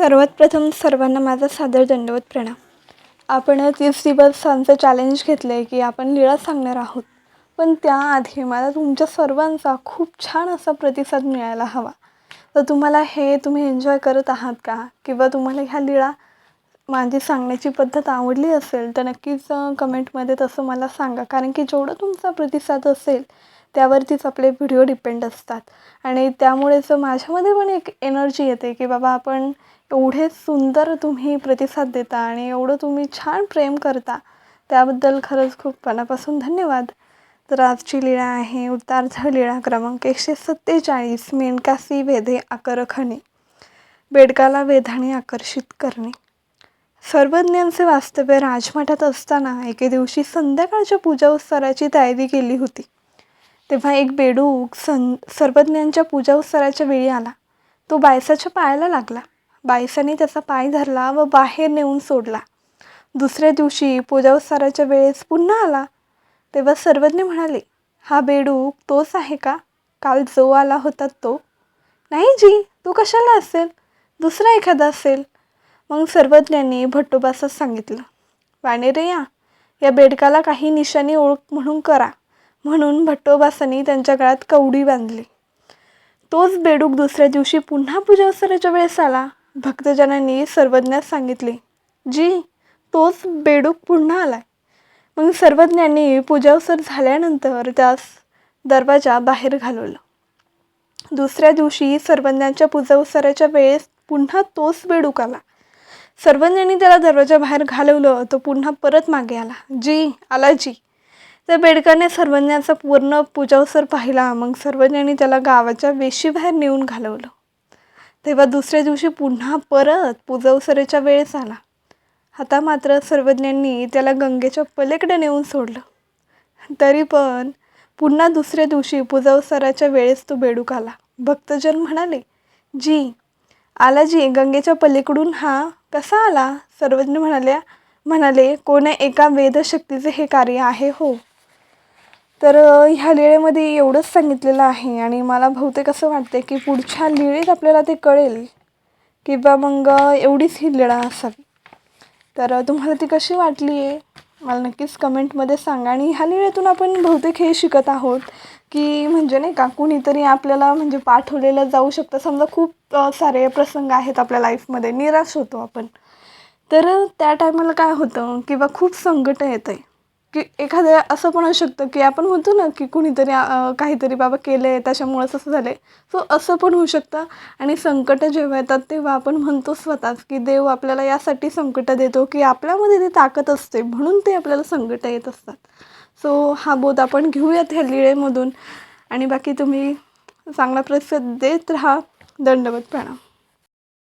सर्वात प्रथम सर्वांना माझा सादर दंडवत प्रणाम. आपण तीस दिवसांचं चॅलेंज घेतलं आहे की आपण लीळा सांगणार आहोत. पण त्याआधी मला तुमच्या सर्वांचा खूप छान असा प्रतिसाद मिळायला हवा. तर तुम्हाला हे तुम्ही एन्जॉय करत आहात का? किंवा तुम्हाला ह्या लीळा माझी सांगण्याची पद्धत आवडली असेल तर नक्कीच कमेंटमध्ये तसं मला सांगा. कारण की जेवढं तुमचा प्रतिसाद असेल त्यावरतीच आपले व्हिडिओ डिपेंड असतात. आणि त्यामुळेच माझ्यामध्ये पण एक एनर्जी येते की बाबा आपण एवढे सुंदर तुम्ही प्रतिसाद देता आणि एवढं तुम्ही छान प्रेम करता त्याबद्दल खरंच खूप मनापासून धन्यवाद. तर आजची लीळा आहे उतार्थ लीळा क्रमांक एकशे सत्तेचाळीस मेनकासी वेधे आकरखणे. बेडकाला वेधाने आकर्षित करणे. सर्वज्ञांचे वास्तव्य राजमठात असताना एके दिवशी संध्याकाळच्या पूजा उत्सवाची तयारी केली होती. तेव्हा एक बेडूक सं सर्वज्ञांच्या पूजा उत्सवाच्या वेळी आला. तो बायसाच्या पायाला लागला. बायसाने त्याचा पाय धरला व बाहेर नेऊन सोडला. दुसऱ्या दिवशी पूजा वेळेस पुन्हा आला. तेव्हा सर्वज्ञ म्हणाले हा बेडूक तोच आहे का? काल जो आला होता तो. नाही जी तो कशाला असेल? दुसरा एखादा असेल. मग सर्वज्ञांनी भट्टोबासच सांगितलं वाणेरे या या बेडकाला काही निशाणी ओळख म्हणून करा. म्हणून भट्टोबासांनी त्यांच्या गळ्यात कवडी बांधली. तोच बेडूक दुसऱ्या दिवशी पुन्हा पूजा वेळेस आला. भक्तजनांनी सर्वज्ञास सांगितले. जी तोच बेडूक पुन्हा आलाय. मग सर्वज्ञांनी पूजावसर झाल्यानंतर त्यास दरवाजा बाहेर घालवलं. दुसऱ्या दिवशी सर्वज्ञांच्या पूजावसराच्या वेळेस पुन्हा तोच बेडूक आला. सर्वज्ञांनी त्याला दरवाजा बाहेर घालवलं तो पुन्हा परत मागे आला. जी आला जी. त्या बेडकाने सर्वज्ञाचा पूर्ण पूजावसर पाहिला. मग सर्वज्ञांनी त्याला गावाच्या वेशीबाहेर नेऊन घालवलं. तेव्हा दुसऱ्या दिवशी पुन्हा परत पूजवसरेच्या वेळेस आला. आता मात्र सर्वज्ञांनी त्याला गंगेच्या पलीकडे नेऊन सोडलं. तरी पण पुन्हा दुसऱ्या दिवशी पूजवसराच्या वेळेस तो बेडूक आला. भक्तजन म्हणाले जी आला जी गंगेच्या पलीकडून हा? कसा आला? सर्वज्ञ म्हणाल्या म्हणाले कोण्या एका वेदशक्तीचे हे कार्य आहे हो. तर ह्या लिळेमध्ये एवढंच सांगितलेलं आहे आणि मला बहुतेक असं वाटते की पुढच्या लिळेत आपल्याला ते कळेल किंवा मग एवढीच ही लिळा असावी. तर तुम्हाला ती कशी वाटली आहे मला नक्कीच कमेंटमध्ये सांगा आणि ह्या लिळेतून आपण बहुतेक हे शिकत आहोत की म्हणजे नाही का कुणीतरी आपल्याला म्हणजे पाठवलेलं जाऊ शकतं. समजा खूप सारे प्रसंग आहेत आपल्या लाईफमध्ये निराश होतो आपण. तर त्या टायमाला काय होतं किंवा खूप संकट येतं आहे की एखाद्या असं पण असू शकतं की आपण म्हणतो ना की कुणीतरी काहीतरी बाबा केलं आहे त्याच्यामुळंच असं झालं आहे सो असं पण होऊ शकतं. आणि संकटं जेव्हा येतात तेव्हा आपण म्हणतो स्वतःच की देव आपल्याला यासाठी संकटं देतो की आपल्यामध्ये ते ताकद असते म्हणून ते आपल्याला संकटं येत असतात. सो हा बोध आपण घेऊयात ह्या लिळेमधून. आणि बाकी तुम्ही चांगला प्रतिसाद देत राहा. दंडवत प्रणाम.